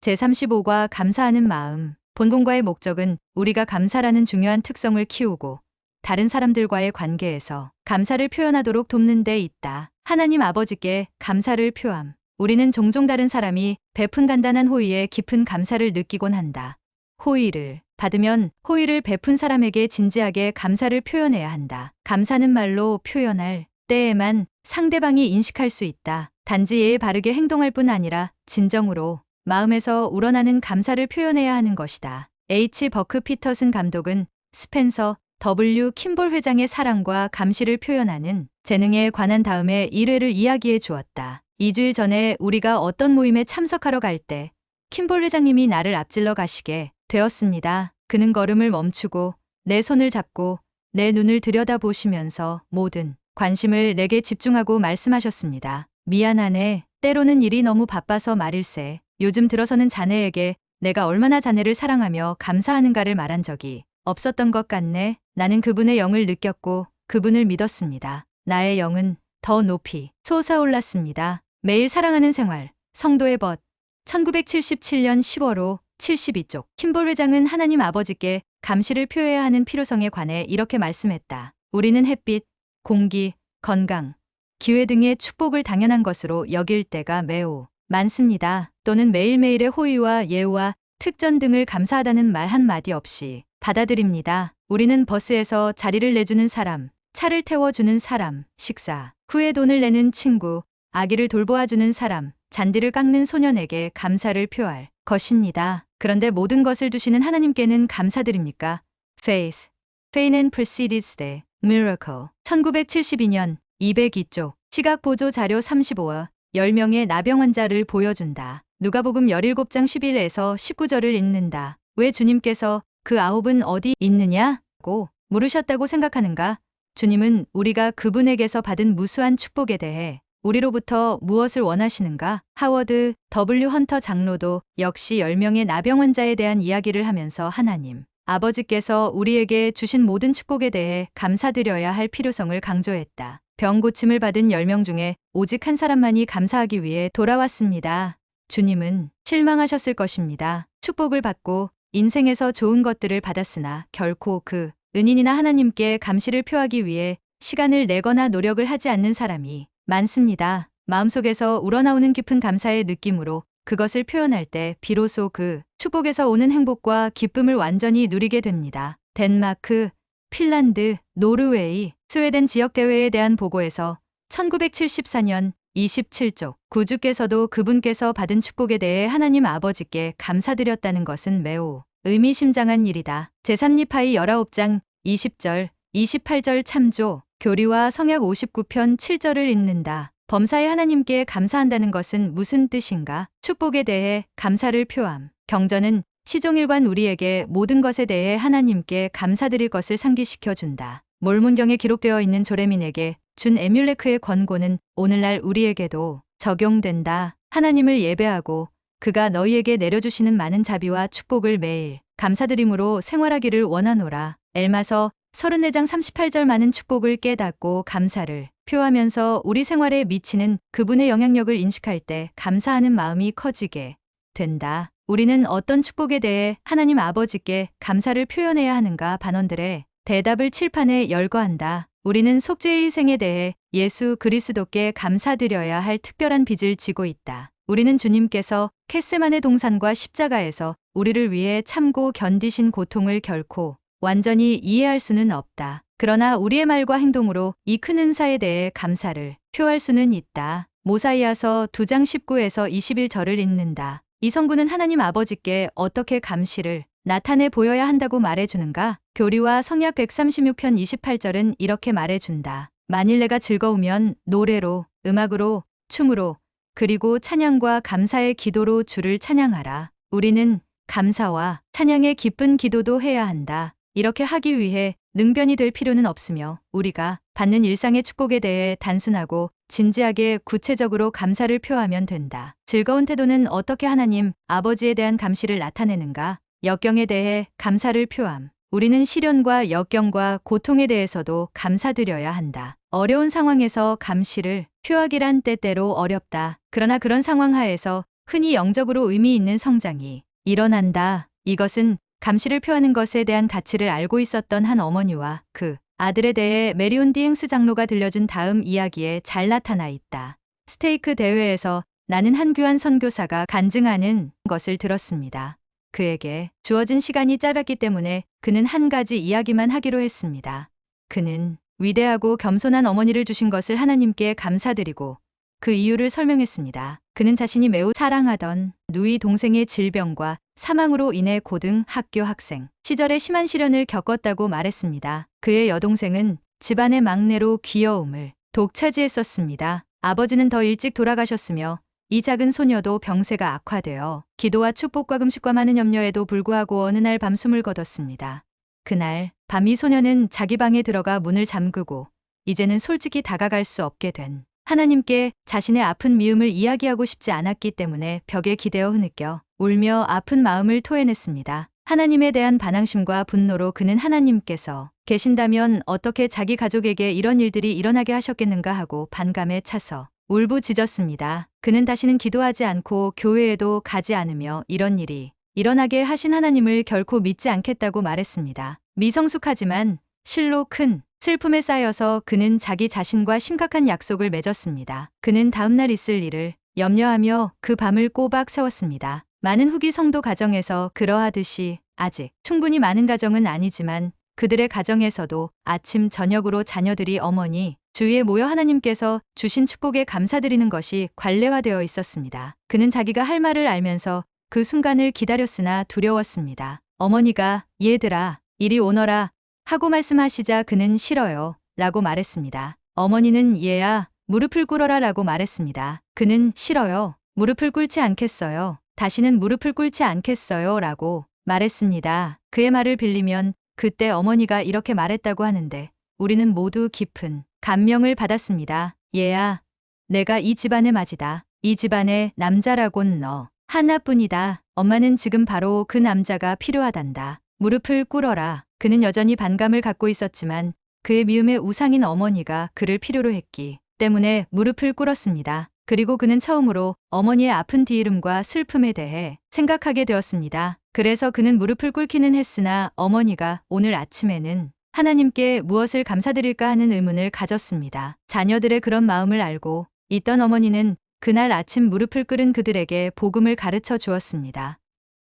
제35과 감사하는 마음. 본문과의 목적은 우리가 감사라는 중요한 특성을 키우고 다른 사람들과의 관계에서 감사를 표현하도록 돕는 데 있다. 하나님 아버지께 감사를 표함. 우리는 종종 다른 사람이 베푼 간단한 호의에 깊은 감사를 느끼곤 한다. 호의를 받으면 호의를 베푼 사람에게 진지하게 감사를 표현해야 한다. 감사는 말로 표현할 때에만 상대방이 인식할 수 있다. 단지 예에 바르게 행동할 뿐 아니라 진정으로 마음에서 우러나는 감사를 표현해야 하는 것이다. H. 버크 피터슨 감독은 스펜서 W. 킴볼 회장의 사랑과 감시를 표현하는 재능에 관한 다음에 1회를 이야기해 주었다. 2주일 전에 우리가 어떤 모임에 참석하러 갈 때 킴볼 회장님이 나를 앞질러 가시게 되었습니다. 그는 걸음을 멈추고 내 손을 잡고 내 눈을 들여다보시면서 모든 관심을 내게 집중하고 말씀하셨습니다. 미안하네. 때로는 일이 너무 바빠서 말일세. 요즘 들어서는 자네에게 내가 얼마나 자네를 사랑하며 감사하는가를 말한 적이 없었던 것 같네. 나는 그분의 영을 느꼈고 그분을 믿었습니다. 나의 영은 더 높이 솟아올랐습니다. 매일 사랑하는 생활, 성도의 벗, 1977년 10월호 72쪽. 킴볼 회장은 하나님 아버지께 감시를 표해야 하는 필요성에 관해 이렇게 말씀했다. 우리는 햇빛, 공기, 건강, 기회 등의 축복을 당연한 것으로 여길 때가 매우 많습니다. 또는 매일매일의 호의와 예우와 특전 등을 감사하다는 말 한마디 없이 받아들입니다. 우리는 버스에서 자리를 내주는 사람, 차를 태워주는 사람, 식사, 후에 돈을 내는 친구, 아기를 돌보아주는 사람, 잔디를 깎는 소년에게 감사를 표할 것입니다. 그런데 모든 것을 두시는 하나님께는 감사드립니까? Faith. Faith and precedes the miracle. 1972년 202쪽 시각 보조 자료 35와 10명의 나병 환자를 보여준다. 누가복음 17장 11에서 19절을 읽는다. 왜 주님께서 그 아홉은 어디 있느냐고 물으셨다고 생각하는가? 주님은 우리가 그분에게서 받은 무수한 축복에 대해 우리로부터 무엇을 원하시는가? 하워드 W 헌터 장로도 역시 10명의 나병 환자에 대한 이야기를 하면서 하나님 아버지께서 우리에게 주신 모든 축복에 대해 감사드려야 할 필요성을 강조했다. 병 고침을 받은 10명 중에 오직 한 사람만이 감사하기 위해 돌아왔습니다. 주님은 실망하셨을 것입니다. 축복을 받고 인생에서 좋은 것들을 받았으나 결코 그 은인이나 하나님께 감시를 표하기 위해 시간을 내거나 노력을 하지 않는 사람이 많습니다. 마음속에서 우러나오는 깊은 감사의 느낌으로 그것을 표현할 때 비로소 그 축복에서 오는 행복과 기쁨을 완전히 누리게 됩니다. 덴마크, 핀란드, 노르웨이, 스웨덴 지역대회에 대한 보고에서 1974년 27쪽 구주께서도 그분께서 받은 축복에 대해 하나님 아버지께 감사드렸다는 것은 매우 의미심장한 일이다. 제3리파이 19장 20절, 28절 참조, 교리와 성약 59편 7절을 읽는다. 범사의 하나님께 감사한다는 것은 무슨 뜻인가? 축복에 대해 감사를 표함. 경전은 시종일관 우리에게 모든 것에 대해 하나님께 감사드릴 것을 상기시켜 준다. 몰문경에 기록되어 있는 조레민에게 준 에뮬레크의 권고는 오늘날 우리에게도 적용된다. 하나님을 예배하고 그가 너희에게 내려주시는 많은 자비와 축복을 매일 감사드림으로 생활하기를 원하노라. 엘마서 34장 38절 많은 축복을 깨닫고 감사를 표하면서 우리 생활에 미치는 그분의 영향력을 인식할 때 감사하는 마음이 커지게 된다. 우리는 어떤 축복에 대해 하나님 아버지께 감사를 표현해야 하는가 반원들의 대답을 칠판에 열거한다. 우리는 속죄의 생에 대해 예수 그리스도께 감사드려야 할 특별한 빚을 지고 있다. 우리는 주님께서 캐세만의 동산과 십자가에서 우리를 위해 참고 견디신 고통을 결코 완전히 이해할 수는 없다. 그러나 우리의 말과 행동으로 이 큰 은사에 대해 감사를 표할 수는 있다. 모사이아서 2장 19에서 21절을 읽는다. 이 성부는 하나님 아버지께 어떻게 감시를 나타내 보여야 한다고 말해주는가? 교리와 성약 136편 28절은 이렇게 말해준다. 만일 내가 즐거우면 노래로, 음악으로, 춤으로, 그리고 찬양과 감사의 기도로 주를 찬양하라. 우리는 감사와 찬양의 기쁜 기도도 해야 한다. 이렇게 하기 위해 능변이 될 필요는 없으며 우리가 받는 일상의 축복에 대해 단순하고 진지하게 구체적으로 감사를 표하면 된다. 즐거운 태도는 어떻게 하나님, 아버지에 대한 감시를 나타내는가? 역경에 대해 감사를 표함. 우리는 시련과 역경과 고통에 대해서도 감사드려야 한다. 어려운 상황에서 감시를 표하기란 때때로 어렵다. 그러나 그런 상황 하에서 흔히 영적으로 의미 있는 성장이 일어난다. 이것은 감시를 표하는 것에 대한 가치를 알고 있었던 한 어머니와 그 아들에 대해 메리온 디행스 장로가 들려준 다음 이야기에 잘 나타나 있다. 스테이크 대회에서 나는 한 귀한 선교사가 간증하는 것을 들었습니다. 그에게 주어진 시간이 짧았기 때문에 그는 한 가지 이야기만 하기로 했습니다. 그는 위대하고 겸손한 어머니를 주신 것을 하나님께 감사드리고 그 이유를 설명했습니다. 그는 자신이 매우 사랑하던 누이 동생의 질병과 사망으로 인해 고등 학교 학생 시절에 심한 시련을 겪었다고 말했습니다. 그의 여동생은 집안의 막내로 귀여움을 독차지했었습니다. 아버지는 더 일찍 돌아가셨으며 이 작은 소녀도 병세가 악화되어 기도와 축복과 금식과 많은 염려에도 불구하고 어느 날 밤 숨을 거뒀습니다. 그날 밤 이 소녀는 자기 방에 들어가 문을 잠그고 이제는 솔직히 다가갈 수 없게 된 하나님께 자신의 아픈 미움을 이야기하고 싶지 않았기 때문에 벽에 기대어 흐느껴 울며 아픈 마음을 토해냈습니다. 하나님에 대한 반항심과 분노로 그는 하나님께서 계신다면 어떻게 자기 가족에게 이런 일들이 일어나게 하셨겠는가 하고 반감에 차서 울부짖었습니다. 그는 다시는 기도하지 않고 교회에도 가지 않으며 이런 일이 일어나게 하신 하나님을 결코 믿지 않겠다고 말했습니다. 미성숙하지만 실로 큰 슬픔에 쌓여서 그는 자기 자신과 심각한 약속을 맺었습니다. 그는 다음날 있을 일을 염려하며 그 밤을 꼬박 세웠습니다. 많은 후기 성도 가정에서 그러하듯이 아직 충분히 많은 가정은 아니지만 그들의 가정에서도 아침 저녁으로 자녀들이 어머니 주위에 모여 하나님께서 주신 축복에 감사드리는 것이 관례화되어 있었습니다. 그는 자기가 할 말을 알면서 그 순간을 기다렸으나 두려웠습니다. 어머니가 얘들아 이리 오너라 하고 말씀하시자 그는 싫어요 라고 말했습니다. 어머니는 얘야 무릎을 꿇어라 라고 말했습니다. 그는 싫어요. 무릎을 꿇지 않겠어요. 다시는 무릎을 꿇지 않겠어요 라고 말했습니다. 그의 말을 빌리면 그때 어머니가 이렇게 말했다고 하는데 우리는 모두 깊은 감명을 받았습니다. 얘야, 내가 이 집안의 맞이다. 이 집안의 남자라곤 너 하나뿐이다. 엄마는 지금 바로 그 남자가 필요하단다. 무릎을 꿇어라. 그는 여전히 반감을 갖고 있었지만 그의 미움의 우상인 어머니가 그를 필요로 했기 때문에 무릎을 꿇었습니다. 그리고 그는 처음으로 어머니의 아픈 뒤이름과 슬픔에 대해 생각하게 되었습니다. 그래서 그는 무릎을 꿇기는 했으나 어머니가 오늘 아침에는 하나님께 무엇을 감사드릴까 하는 의문을 가졌습니다. 자녀들의 그런 마음을 알고 있던 어머니는 그날 아침 무릎을 꿇은 그들에게 복음을 가르쳐 주었습니다.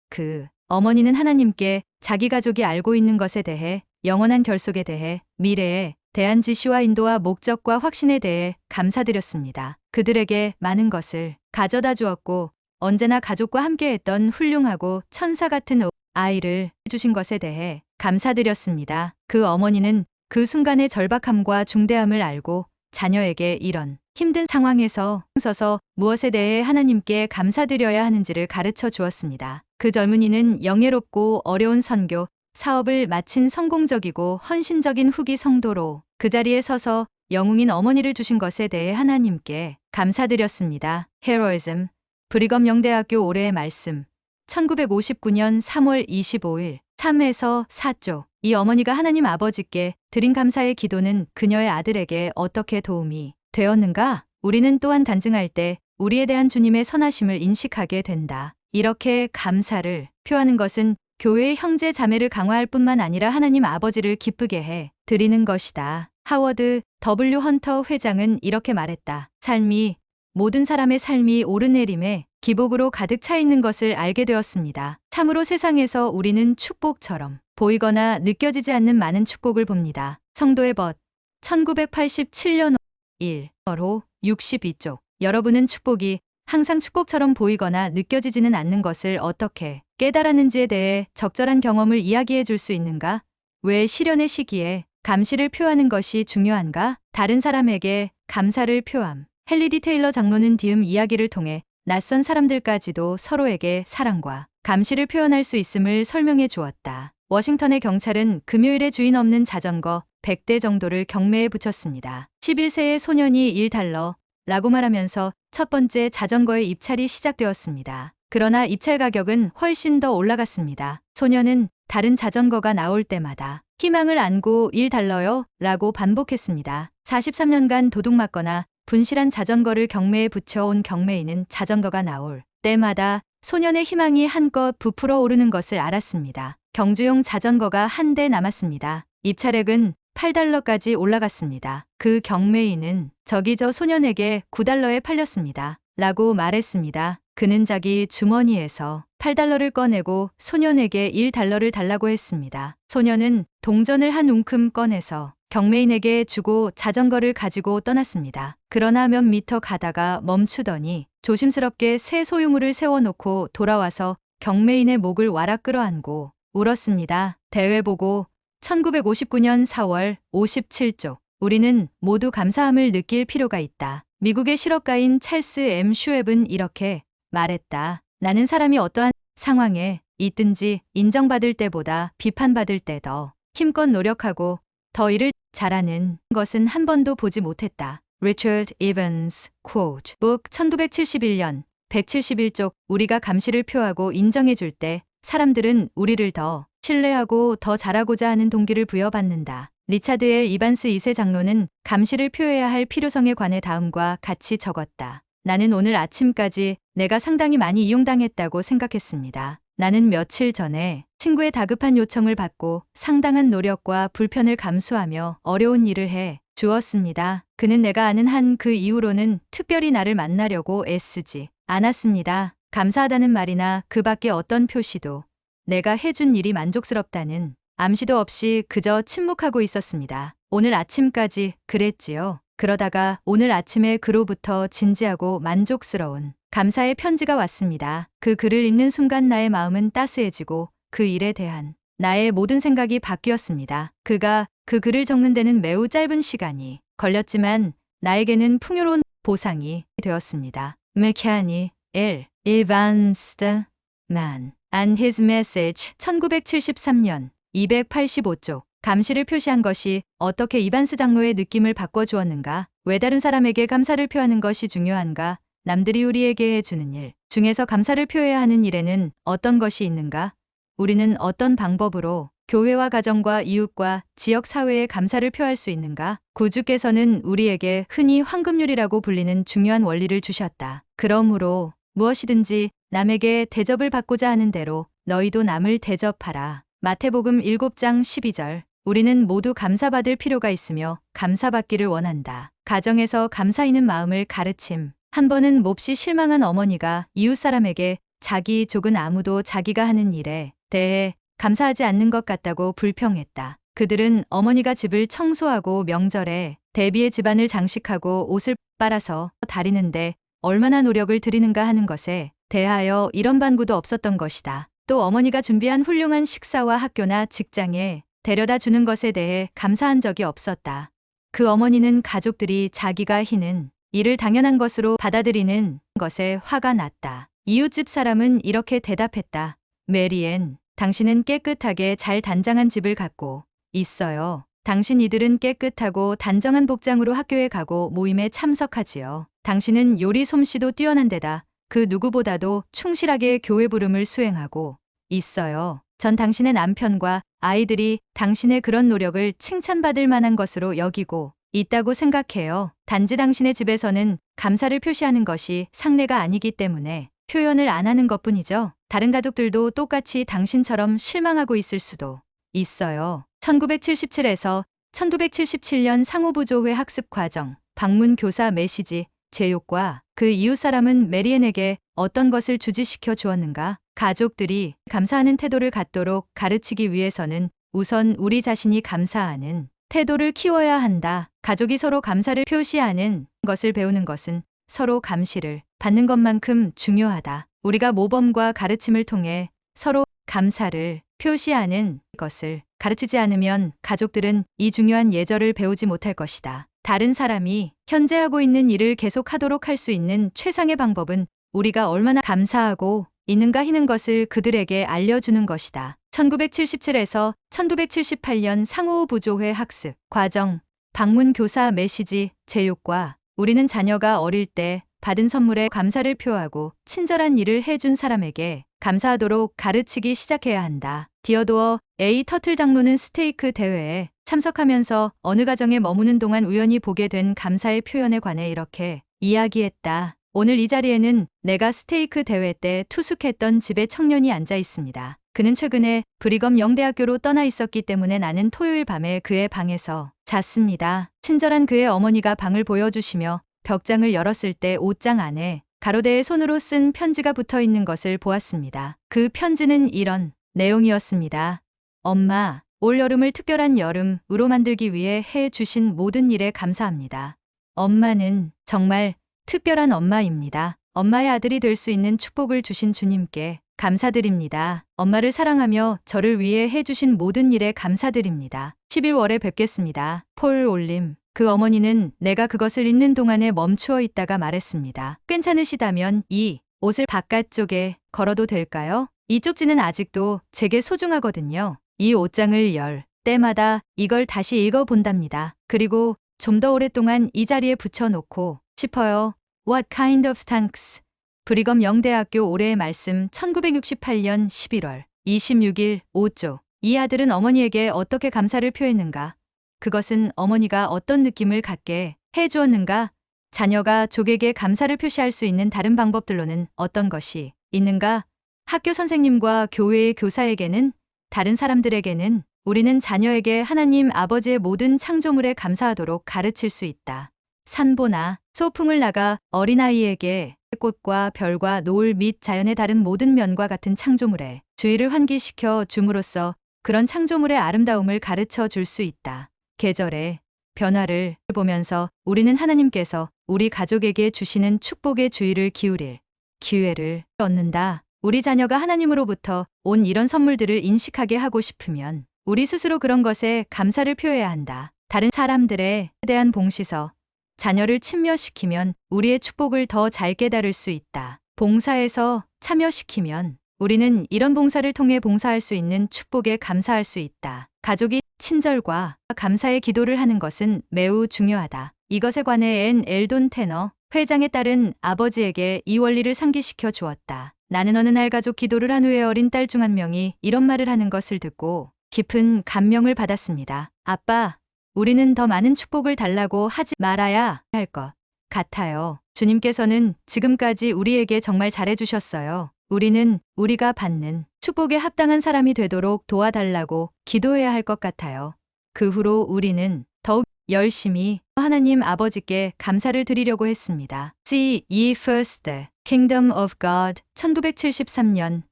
그 어머니는 하나님께 자기 가족이 알고 있는 것에 대해 영원한 결속에 대해 미래에 대한 지시와 인도와 목적과 확신에 대해 감사드렸습니다. 그들에게 많은 것을 가져다 주었고 언제나 가족과 함께했던 훌륭하고 천사 같은 아이를 주신 것에 대해 감사드렸습니다. 그 어머니는 그 순간의 절박함과 중대함을 알고 자녀에게 이런 힘든 상황에서 서서 무엇에 대해 하나님께 감사드려야 하는지를 가르쳐 주었습니다. 그 젊은이는 영예롭고 어려운 선교, 사업을 마친 성공적이고 헌신적인 후기 성도로 그 자리에 서서 영웅인 어머니를 주신 것에 대해 하나님께 감사드렸습니다. 헤로이즘 브리검 영대학교 올해의 말씀 1959년 3월 25일 3에서 4조 이 어머니가 하나님 아버지께 드린 감사의 기도는 그녀의 아들에게 어떻게 도움이 되었는가? 우리는 또한 단증할 때 우리에 대한 주님의 선하심을 인식하게 된다. 이렇게 감사를 표하는 것은 교회의 형제 자매를 강화할 뿐만 아니라 하나님 아버지를 기쁘게 해 드리는 것이다. 하워드 W 헌터 회장은 이렇게 말했다. 삶이 모든 사람의 삶이 오르내림에 기복으로 가득 차 있는 것을 알게 되었습니다. 참으로 세상에서 우리는 축복처럼 보이거나 느껴지지 않는 많은 축복을 봅니다. 성도의 벗 1987년 1로 62쪽 여러분은 축복이 항상 축복처럼 보이거나 느껴지지는 않는 것을 어떻게 깨달았는지에 대해 적절한 경험을 이야기해 줄 수 있는가? 왜 시련의 시기에 감시를 표하는 것이 중요한가? 다른 사람에게 감사를 표함. 헨리 테일러 장로는 디움 이야기를 통해 낯선 사람들까지도 서로에게 사랑과 감시를 표현할 수 있음을 설명해 주었다. 워싱턴의 경찰은 금요일에 주인 없는 자전거 100대 정도를 경매에 붙였습니다. 11세의 소년이 1달러 라고 말하면서 첫 번째 자전거의 입찰이 시작되었습니다. 그러나 입찰 가격은 훨씬 더 올라갔습니다. 소년은 다른 자전거가 나올 때마다 희망을 안고 1달러요 라고 반복했습니다. 43년간 도둑 맞거나 분실한 자전거를 경매에 붙여온 경매인은 자전거가 나올 때마다 소년의 희망이 한껏 부풀어 오르는 것을 알았습니다. 경주용 자전거가 한 대 남았습니다. 입차액은 8달러까지 올라갔습니다. 그 경매인은 저기 저 소년에게 9달러에 팔렸습니다. 라고 말했습니다. 그는 자기 주머니에서 8달러를 꺼내고 소년에게 1달러를 달라고 했습니다. 소년은 동전을 한 웅큼 꺼내서 경매인에게 주고 자전거를 가지고 떠났습니다. 그러나 몇 미터 가다가 멈추더니 조심스럽게 새 소유물을 세워놓고 돌아와서 경매인의 목을 와락 끌어안고 울었습니다. 대회 보고 1959년 4월 57쪽. 우리는 모두 감사함을 느낄 필요가 있다. 미국의 실업가인 찰스 M. 슈웹은 이렇게 말했다. 나는 사람이 어떠한 상황에 있든지 인정받을 때보다 비판받을 때 더 힘껏 노력하고 더 일을 잘하는 것은 한 번도 보지 못했다. Richard Evans, quote, book 1971년 171쪽 우리가 감시를 표하고 인정해 줄 때 사람들은 우리를 더 신뢰하고 더 잘하고자 하는 동기를 부여받는다. 리차드 엘 이반스 2세 장로는 감시를 표해야 할 필요성에 관해 다음과 같이 적었다. 나는 오늘 아침까지 내가 상당히 많이 이용당했다고 생각했습니다. 나는 며칠 전에 친구의 다급한 요청을 받고 상당한 노력과 불편을 감수하며 어려운 일을 해 주었습니다. 그는 내가 아는 한 그 이후로는 특별히 나를 만나려고 애쓰지 않았습니다. 감사하다는 말이나 그 밖에 어떤 표시도 내가 해준 일이 만족스럽다는 암시도 없이 그저 침묵하고 있었습니다. 오늘 아침까지 그랬지요. 그러다가 오늘 아침에 그로부터 진지하고 만족스러운 감사의 편지가 왔습니다. 그 글을 읽는 순간 나의 마음은 따스해지고 그 일에 대한 나의 모든 생각이 바뀌었습니다. 그가 그 글을 적는 데는 매우 짧은 시간이 걸렸지만 나에게는 풍요로운 보상이 되었습니다. 메키아니 엘 이반스드 만 and his message 1973년 285쪽 감시를 표시한 것이 어떻게 이반스 장로의 느낌을 바꿔주었는가? 왜 다른 사람에게 감사를 표하는 것이 중요한가? 남들이 우리에게 해주는 일 중에서 감사를 표해야 하는 일에는 어떤 것이 있는가? 우리는 어떤 방법으로 교회와 가정과 이웃과 지역 사회에 감사를 표할 수 있는가? 구주께서는 우리에게 흔히 황금률이라고 불리는 중요한 원리를 주셨다. 그러므로 무엇이든지 남에게 대접을 받고자 하는 대로 너희도 남을 대접하라. 마태복음 7장 12절. 우리는 모두 감사받을 필요가 있으며 감사받기를 원한다. 가정에서 감사 있는 마음을 가르침. 한 번은 몹시 실망한 어머니가 이웃 사람에게 자기 족은 아무도 자기가 하는 일에 대해 감사하지 않는 것 같다고 불평했다. 그들은 어머니가 집을 청소하고 명절에 대비의 집안을 장식하고 옷을 빨아서 다리는데 얼마나 노력을 들이는가 하는 것에 대하여 이런 반구도 없었던 것이다. 또 어머니가 준비한 훌륭한 식사와 학교나 직장에 데려다 주는 것에 대해 감사한 적이 없었다. 그 어머니는 가족들이 자기가 희는 이를 당연한 것으로 받아들이는 것에 화가 났다. 이웃집 사람은 이렇게 대답했다. 메리앤, 당신은 깨끗하게 잘 단장한 집을 갖고 있어요. 당신 이들은 깨끗하고 단정한 복장으로 학교에 가고 모임에 참석하지요. 당신은 요리 솜씨도 뛰어난 데다 그 누구보다도 충실하게 교회 부름을 수행하고 있어요. 전 당신의 남편과 아이들이 당신의 그런 노력을 칭찬받을 만한 것으로 여기고 있다고 생각해요. 단지 당신의 집에서는 감사를 표시하는 것이 상례가 아니기 때문에 표현을 안 하는 것 뿐이죠. 다른 가족들도 똑같이 당신처럼 실망하고 있을 수도 있어요. 1977에서 1977년 상호부조회 학습 과정, 방문 교사 메시지, 제욕과 그 이웃 사람은 메리엔에게 어떤 것을 주지시켜 주었는가? 가족들이 감사하는 태도를 갖도록 가르치기 위해서는 우선 우리 자신이 감사하는 태도를 키워야 한다. 가족이 서로 감사를 표시하는 것을 배우는 것은 서로 감시를 받는 것만큼 중요하다. 우리가 모범과 가르침을 통해 서로 감사를 표시하는 것을 가르치지 않으면 가족들은 이 중요한 예절을 배우지 못할 것이다. 다른 사람이 현재 하고 있는 일을 계속 하도록 할 수 있는 최상의 방법은 우리가 얼마나 감사하고 있는가 하는 것을 그들에게 알려주는 것이다. 1977에서 1978년 상호부조회 학습 과정 방문 교사 메시지 제육과 우리는 자녀가 어릴 때 받은 선물에 감사를 표하고 친절한 일을 해준 사람에게 감사하도록 가르치기 시작해야 한다. 디어도어 A 터틀 장로는 스테이크 대회에 참석하면서 어느 가정에 머무는 동안 우연히 보게 된 감사의 표현에 관해 이렇게 이야기했다. 오늘 이 자리에는 내가 스테이크 대회 때 투숙했던 집에 청년이 앉아 있습니다. 그는 최근에 브리검 영대학교로 떠나 있었기 때문에 나는 토요일 밤에 그의 방에서 잤습니다. 친절한 그의 어머니가 방을 보여주시며 벽장을 열었을 때 옷장 안에 가로대에 손으로 쓴 편지가 붙어 있는 것을 보았습니다. 그 편지는 이런 내용이었습니다. 엄마, 올 여름을 특별한 여름으로 만들기 위해 해 주신 모든 일에 감사합니다. 엄마는 정말 특별한 엄마입니다. 엄마의 아들이 될 수 있는 축복을 주신 주님께 감사드립니다. 엄마를 사랑하며 저를 위해 해주신 모든 일에 감사드립니다. 11월에 뵙겠습니다. 폴 올림. 그 어머니는 내가 그것을 읽는 동안에 멈추어 있다가 말했습니다. 괜찮으시다면 이 옷을 바깥쪽에 걸어도 될까요? 이 쪽지는 아직도 제게 소중하거든요. 이 옷장을 열 때마다 이걸 다시 읽어본답니다. 그리고 좀 더 오랫동안 이 자리에 붙여놓고 싶어요. What kind of thanks? 브리검 영대학교 올해의 말씀 1968년 11월 26일 5조. 이 아들은 어머니에게 어떻게 감사를 표했는가? 그것은 어머니가 어떤 느낌을 갖게 해 주었는가? 자녀가 족에게 감사를 표시할 수 있는 다른 방법들로는 어떤 것이 있는가? 학교 선생님과 교회의 교사에게는 다른 사람들에게는 우리는 자녀에게 하나님 아버지의 모든 창조물에 감사하도록 가르칠 수 있다. 산보나 소풍을 나가 어린아이에게 꽃과 별과 노을 및 자연의 다른 모든 면과 같은 창조물에 주의를 환기시켜 줌으로써 그런 창조물의 아름다움을 가르쳐 줄 수 있다. 계절의 변화를 보면서 우리는 하나님께서 우리 가족에게 주시는 축복의 주의를 기울일 기회를 얻는다. 우리 자녀가 하나님으로부터 온 이런 선물들을 인식하게 하고 싶으면 우리 스스로 그런 것에 감사를 표해야 한다. 다른 사람들에 대한 봉시서 자녀를 침묘시키면 우리의 축복을 더 잘 깨달을 수 있다. 봉사에서 참여시키면 우리는 이런 봉사를 통해 봉사할 수 있는 축복에 감사할 수 있다. 가족이 친절과 감사의 기도를 하는 것은 매우 중요하다. 이것에 관해 앤 엘돈 테너 회장에 따른 아버지에게 이 원리를 상기시켜 주었다. 나는 어느 날 가족 기도를 한 후에 어린 딸 중 한 명이 이런 말을 하는 것을 듣고 깊은 감명을 받았습니다. 아빠, 우리는 더 많은 축복을 달라고 하지 말아야 할 것 같아요. 주님께서는 지금까지 우리에게 정말 잘해주셨어요. 우리는 우리가 받는 축복에 합당한 사람이 되도록 도와달라고 기도해야 할 것 같아요. 그 후로 우리는 더욱 열심히 하나님 아버지께 감사를 드리려고 했습니다. Ye first Kingdom of God 1973년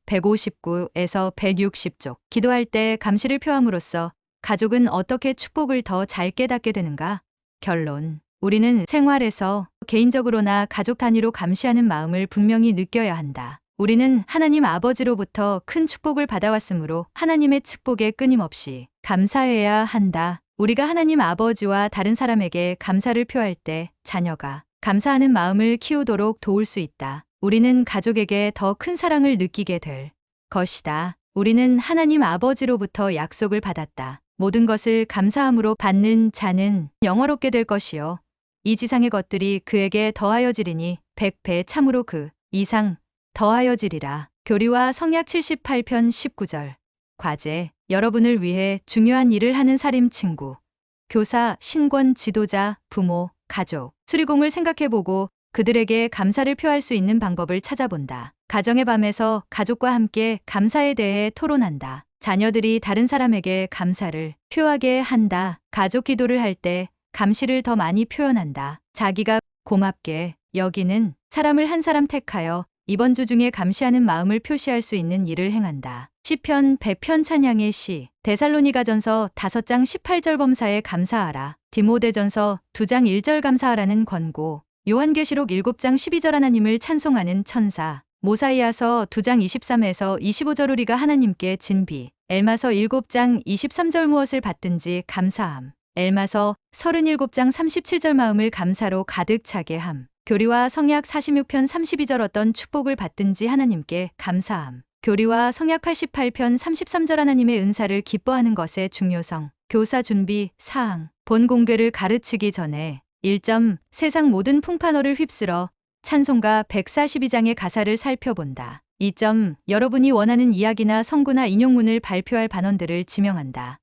159에서 160쪽 기도할 때 감시를 표함으로써 가족은 어떻게 축복을 더 잘 깨닫게 되는가? 결론. 우리는 생활에서 개인적으로나 가족 단위로 감시하는 마음을 분명히 느껴야 한다. 우리는 하나님 아버지로부터 큰 축복을 받아왔으므로 하나님의 축복에 끊임없이 감사해야 한다. 우리가 하나님 아버지와 다른 사람에게 감사를 표할 때 자녀가 감사하는 마음을 키우도록 도울 수 있다. 우리는 가족에게 더 큰 사랑을 느끼게 될 것이다. 우리는 하나님 아버지로부터 약속을 받았다. 모든 것을 감사함으로 받는 자는 영화롭게 될 것이요. 이 지상의 것들이 그에게 더하여지리니 백배 참으로 그 이상 더하여지리라. 교리와 성약 78편 19절. 과제. 여러분을 위해 중요한 일을 하는 사림 친구. 교사, 신권, 지도자, 부모, 가족. 수리공을 생각해보고 그들에게 감사를 표할 수 있는 방법을 찾아본다. 가정의 밤에서 가족과 함께 감사에 대해 토론한다. 자녀들이 다른 사람에게 감사를 표하게 한다. 가족 기도를 할 때 감시를 더 많이 표현한다. 자기가 고맙게 여기는 사람을 한 사람 택하여 이번 주 중에 감시하는 마음을 표시할 수 있는 일을 행한다. 시편 100편 찬양의 시 데살로니가전서 5장 18절 범사에 감사하라. 디모데전서 2장 1절 감사하라는 권고 요한계시록 7장 12절 하나님을 찬송하는 천사 모사이아서 2장 23에서 25절 우리가 하나님께 진비 엘마서 7장 23절 무엇을 받든지 감사함 엘마서 37장 37절 마음을 감사로 가득 차게 함 교리와 성약 46편 32절 어떤 축복을 받든지 하나님께 감사함 교리와 성약 88편 33절 하나님의 은사를 기뻐하는 것의 중요성 교사 준비 사항 본 공개를 가르치기 전에 1점 세상 모든 풍파너를 휩쓸어 찬송가 142장의 가사를 살펴본다. 2점 여러분이 원하는 이야기나 성구나 인용문을 발표할 반원들을 지명한다.